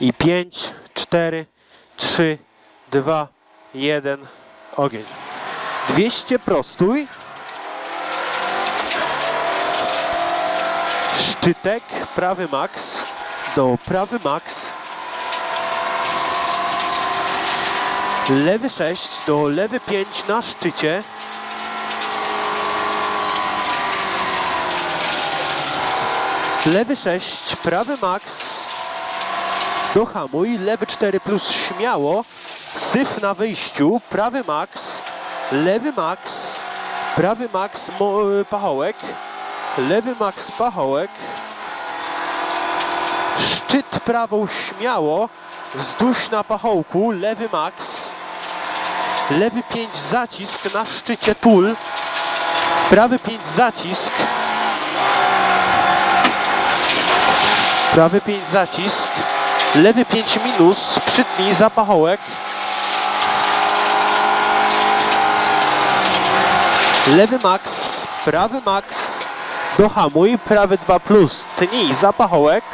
I 5, 4, 3, 2, 1, ogień. 200 prostój. Szczytek, prawy max, do prawy max. Lewy 6 do lewy 5 na szczycie. Lewy 6, prawy max. Dohamuj, lewy 4 plus śmiało. Syf na wyjściu, prawy max, lewy max, prawy max mo, pachołek, lewy max pachołek. Szczyt prawą śmiało, wzdłuż na pachołku, lewy max, lewy 5 zacisk na szczycie tul, prawy 5 zacisk, prawy 5 zacisk, lewy 5 minus, przytnij za pachołek, lewy max, prawy max, dohamuj, prawy 2 plus, tnij za pachołek,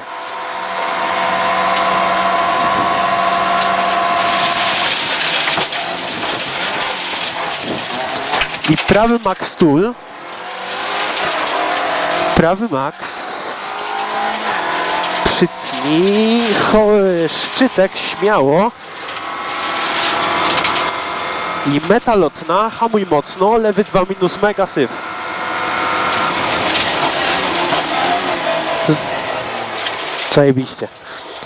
I prawy max tool. Prawy max. Cho, szczytek śmiało. I meta lotna, hamuj mocno, lewy 2 minus mega syf. Zajebiście.